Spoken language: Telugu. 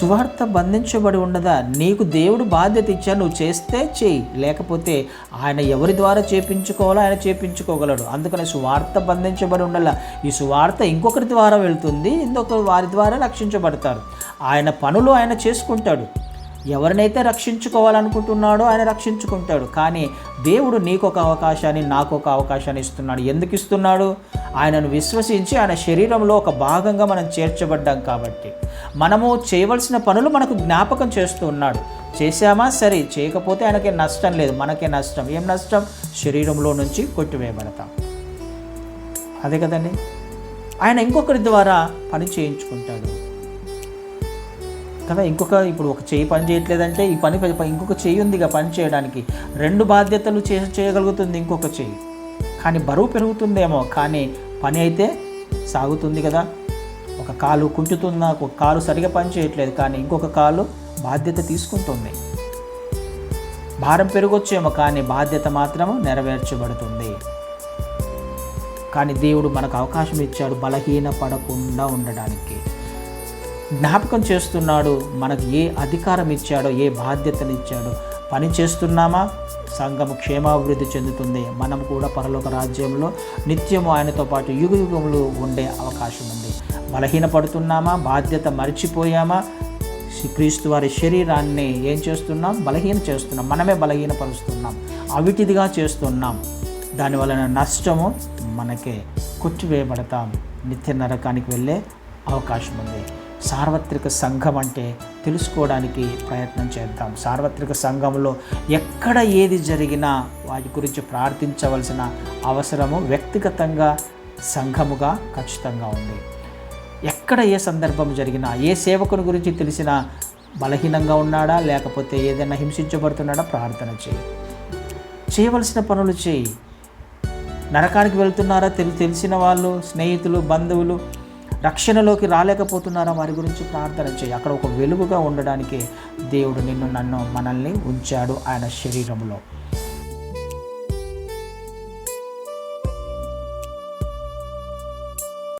సువార్త బంధించబడి ఉండదా? నీకు దేవుడు బాధ్యత ఇచ్చా నువ్వు చేస్తే చేయి. లేకపోతే ఆయన ఎవరి ద్వారా చేపించుకోవాలో ఆయన చేపించుకోగలడు. అందుకని సువార్త బంధించబడి ఉండాల. ఈ సువార్త ఇంకొకరి ద్వారా వెళ్తుంది ఇంకొకరి వారి ద్వారా రక్షించబడతారు. ఆయన పనులు ఆయన చేసుకుంటాడు. ఎవరినైతే రక్షించుకోవాలనుకుంటున్నాడో ఆయన రక్షించుకుంటాడు. కానీ దేవుడు నీకు ఒక అవకాశాన్ని నాకు ఒక అవకాశాన్ని ఇస్తున్నాడు. ఎందుకు ఇస్తున్నాడు? ఆయనను విశ్వసించి ఆయన శరీరంలో ఒక భాగంగా మనం చేర్చబడ్డాం కాబట్టి. మనము చేయవలసిన పనులు మనకు జ్ఞాపకం చేస్తూ ఉన్నాడు. చేశామా? సరే. చేయకపోతే ఆయనకే నష్టం లేదు. మనకే నష్టం. ఏం నష్టం? శరీరంలో నుంచి కొట్టివేయబడతాం. అదే కదండి? ఆయన ఇంకొకరి ద్వారా పని చేయించుకుంటాడు. కదా ఇంకొక ఇప్పుడు ఒక చేయి పని చేయట్లేదంటే ఈ పని ఇంకొక చేయి ఉంది ఇక పని చేయడానికి. రెండు బాధ్యతలు చే చేయగలుగుతుంది ఇంకొక చేయి. కానీ బరువు పెరుగుతుందేమో కానీ పని అయితే సాగుతుంది కదా. ఒక కాలు కుంటుతున్నా ఒక కాలు సరిగా పని చేయట్లేదు కానీ ఇంకొక కాలు బాధ్యత తీసుకుంటుంది. భారం పెరగొచ్చేమో కానీ బాధ్యత మాత్రం నెరవేర్చబడుతుంది. కానీ దేవుడు మనకు అవకాశం ఇచ్చాడు బలహీన పడకుండా ఉండడానికి. జ్ఞాపకం చేస్తున్నాడు మనకు ఏ అధికారం ఇచ్చాడో ఏ బాధ్యతలు ఇచ్చాడో. పని చేస్తున్నామా? సంఘం క్షేమాభివృద్ధి చెందుతుంది. మనం కూడా పరలోక రాజ్యంలో నిత్యము ఆయనతో పాటు యుగ యుగములు ఉండే అవకాశం ఉంది. బలహీనపడుతున్నామా? బాధ్యత మర్చిపోయామా? శ్రీక్రీస్తు వారి శరీరాన్ని ఏం చేస్తున్నాం? బలహీన చేస్తున్నాం. మనమే బలహీనపరుస్తున్నాం. అవిటిదిగా చేస్తున్నాం. దాని వలన నష్టము మనకే కొట్టివేయబడతాం. నిత్య నరకానికి వెళ్ళే అవకాశం ఉంది. సార్వత్రిక సంఘం అంటే తెలుసుకోవడానికి ప్రయత్నం చేద్దాం. సార్వత్రిక సంఘంలో ఎక్కడ ఏది జరిగినా వాటి గురించి ప్రార్థించవలసిన అవసరము వ్యక్తిగతంగా సంఘముగా ఖచ్చితంగా ఉంది. ఎక్కడ ఏ సందర్భం జరిగినా ఏ సేవకుని గురించి తెలిసినా బలహీనంగా ఉన్నాడా లేకపోతే ఏదైనా హింసించబడుతున్నాడా ప్రార్థన చేయి. చేయవలసిన పనులు చేయి. నరకానికి వెళ్తున్నారా తెలి తెలిసిన వాళ్ళు స్నేహితులు బంధువులు రక్షణలోకి రాలేకపోతున్నారా? వారి గురించి ప్రార్థన చేయి. అక్కడ ఒక వెలుగుగా ఉండడానికి దేవుడు నిన్ను నన్ను మనల్ని ఉంచాడు ఆయన శరీరంలో.